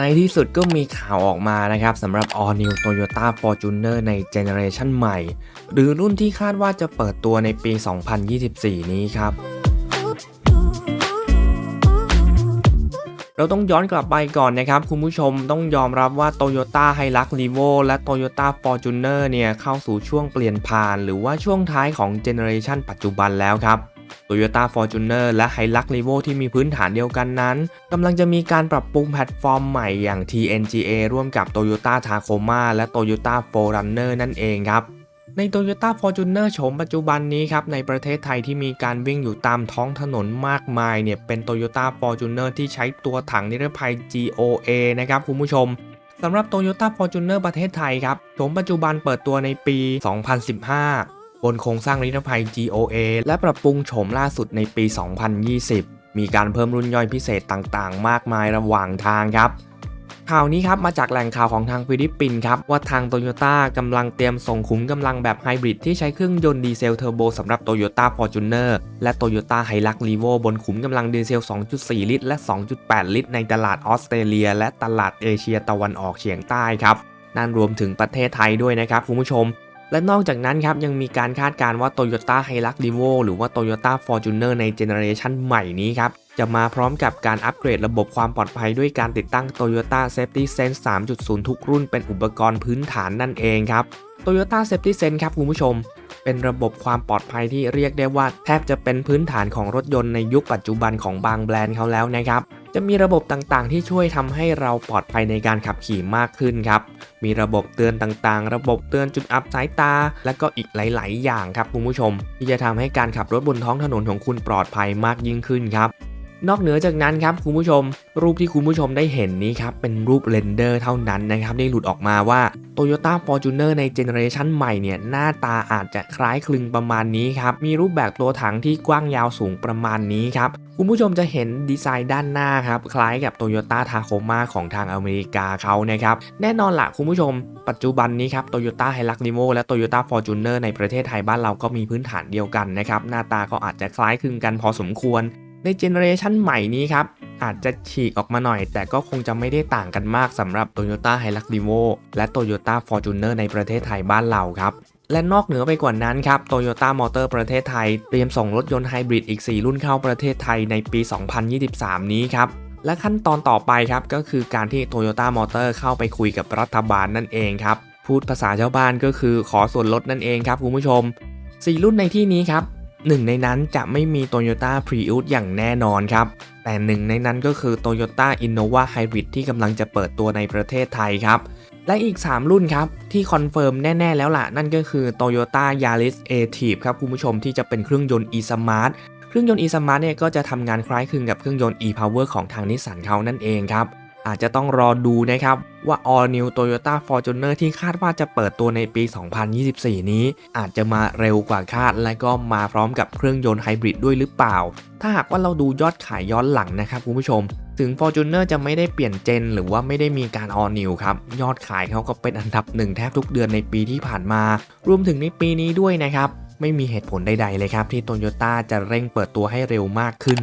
ในที่สุดก็มีข่าวออกมานะครับสำหรับ All New Toyota Fortuner ในเจเนอเรชันใหม่ หรือรุ่นที่คาดว่าจะเปิดตัวในปี 2024 นี้ครับ เราต้องย้อนกลับไปก่อนนะครับ คุณผู้ชมต้องยอมรับว่า Toyota Hilux Revo และ Toyota Fortuner เนี่ยเข้าสู่ช่วงเปลี่ยนผ่าน หรือว่าช่วงท้ายของเจเนอเรชันปัจจุบันแล้วครับ Toyota Fortuner และ Hilux Revo ที่มีพื้นฐานเดียวกันนั้นกำลังจะมีการปรับปรุงแพลตฟอร์มใหม่อย่าง TNGA ร่วมกับ Toyota Tacoma และ Toyota 4Runner นั่นเองครับใน Toyota Fortuner โฉมปัจจุบันนี้ครับในประเทศไทยที่มีการวิ่งอยู่ตามท้องถนนมากมายเนี่ยเป็น Toyota Fortuner ที่ใช้ตัวถังนิรภัย GOA นะครับคุณผู้ชมสำหรับ Toyota Fortuner ประเทศไทยครับโฉมปัจจุบันเปิดตัวในปี 2015 บนโครงสร้างนิรภัย GOA และปรับปรุงโฉมล่าสุดในปี 2020 มีการเพิ่มรุ่นย่อยพิเศษต่างๆ มากมายระหว่างทางครับข่าวนี้ครับมาจากแหล่งข่าวของทางฟิลิปปินส์ครับ ว่าทางโตโยต้ากำลังเตรียมส่งขุมกำลังแบบไฮบริดที่ใช้เครื่องยนต์ดีเซลเทอร์โบสำหรับ Toyota Fortuner และ Toyota Hilux Revo บนขุมกำลังดีเซล 2.4 ลิตร และ 2.8 ลิตร ในตลาดออสเตรเลีย และตลาดเอเชียตะวันออกเฉียงใต้ครับนั่นรวมถึงประเทศไทยด้วยนะครับคุณผู้ชม และนอกจากนั้นครับยังมีการคาดการณ์ว่า Toyota Hilux Revo หรือว่า Toyota Fortuner ในเจเนอเรชันใหม่นี้ครับ จะมาพร้อมกับการอัปเกรดระบบความปลอดภัยด้วยการติดตั้ง Toyota Safety Sense 3.0 ทุกรุ่นเป็นอุปกรณ์พื้นฐานนั่นเองครับ Toyota Safety Sense ครับคุณผู้ชม เป็นระบบความปลอดภัยที่เรียกได้ว่า แทบจะเป็นพื้นฐานของรถยนต์ในยุคปัจจุบันของบางแบรนด์เขาแล้วนะครับจะมีระบบต่างๆ ที่ช่วยทำให้เราปลอดภัยในการขับขี่มากขึ้นครับ มีระบบเตือนต่างๆ ระบบเตือนจุดอับสายตา และก็อีกหลาย ๆ อย่างครับคุณผู้ชม ที่จะทำให้การขับรถบนท้องถนนของคุณปลอดภัยมากยิ่งขึ้นครับ นอกเหนือจากนั้นครับคุณผู้ชม รูปที่คุณผู้ชมได้เห็นนี้ครับเป็นรูปเรนเดอร์เท่านั้นนะครับได้หลุดออกมาว่า Toyota Fortuner ในเจเนอเรชันใหม่เนี่ยหน้าตาอาจจะคล้ายคลึงประมาณนี้ครับมีรูปแบบตัวถังที่กว้างยาวสูงประมาณนี้ครับคุณผู้ชมจะเห็นดีไซน์ด้านหน้าครับคล้ายกับ Toyota Tacoma ของทางอเมริกาเขานะครับแน่นอนละคุณผู้ชม ปัจจุบันนี้ครับ Toyota Hilux Revo และ Toyota Fortuner ในประเทศไทยบ้านเราก็มีพื้นฐานเดียวกันนะครับหน้าตาก็อาจจะคล้ายคลึงกันพอสมควร ในเจเนอเรชันใหม่นี้ครับ อาจจะฉีกออกมาหน่อย แต่ก็คงจะไม่ได้ต่างกันมากสำหรับ Toyota Hilux Revo และ Toyota Fortuner ในประเทศไทยบ้านเราครับ และนอกเหนือไปกว่านั้นครับ Toyota Motor ประเทศไทย เตรียมส่งรถยนต์ไฮบริดอีก 4 รุ่นเข้าประเทศไทยในปี 2023 นี้ครับและขั้นตอนต่อไปครับก็คือการที่ Toyota Motor เข้าไปคุยกับรัฐบาลนั่นเองครับ พูดภาษาชาวบ้านก็คือขอส่วนลดนั่นเองครับคุณผู้ชม 4 รุ่นในที่นี้ครับ หนึ่งในนั้นจะไม่มี Toyota Prius อย่างแน่นอนครับ แต่หนึ่งในนั้นก็คือ Toyota Innova Hybrid ที่กำลังจะเปิดตัวในประเทศไทยครับ และอีก 3 รุ่นครับ ที่คอนเฟิร์มแน่ ๆ แล้วล่ะ นั่นก็คือ Toyota Yaris Active ครับคุณผู้ชมที่จะเป็นเครื่องยนต์ e-smart เครื่องยนต์ e-smart เนี่ยก็จะทำงานคล้ายคลึงกับเครื่องยนต์ e-power ของทางนิสสันเขานั่นเองครับ อาจจะต้องรอดูนะครับ ว่า All New Toyota Fortuner ที่คาดว่าจะเปิดตัวในปี 2024 นี้ อาจจะมาเร็วกว่าคาด และก็มาพร้อมกับเครื่องยนต์ไฮบริดด้วยหรือเปล่า ถ้าหากว่าเราดูยอดขายย้อนหลังนะครับคุณผู้ชม ถึง Fortuner จะไม่ได้เปลี่ยนเจน หรือว่าไม่ได้มีการ All New ครับ ยอดขายเขาก็เป็นอันดับหนึ่งแทบทุกเดือนในปีที่ผ่านมา รวมถึงในปีนี้ด้วยนะครับไม่มีเหตุผลใดๆเลยครับที่ Toyota จะเร่งเปิดตัวให้เร็วมากขึ้น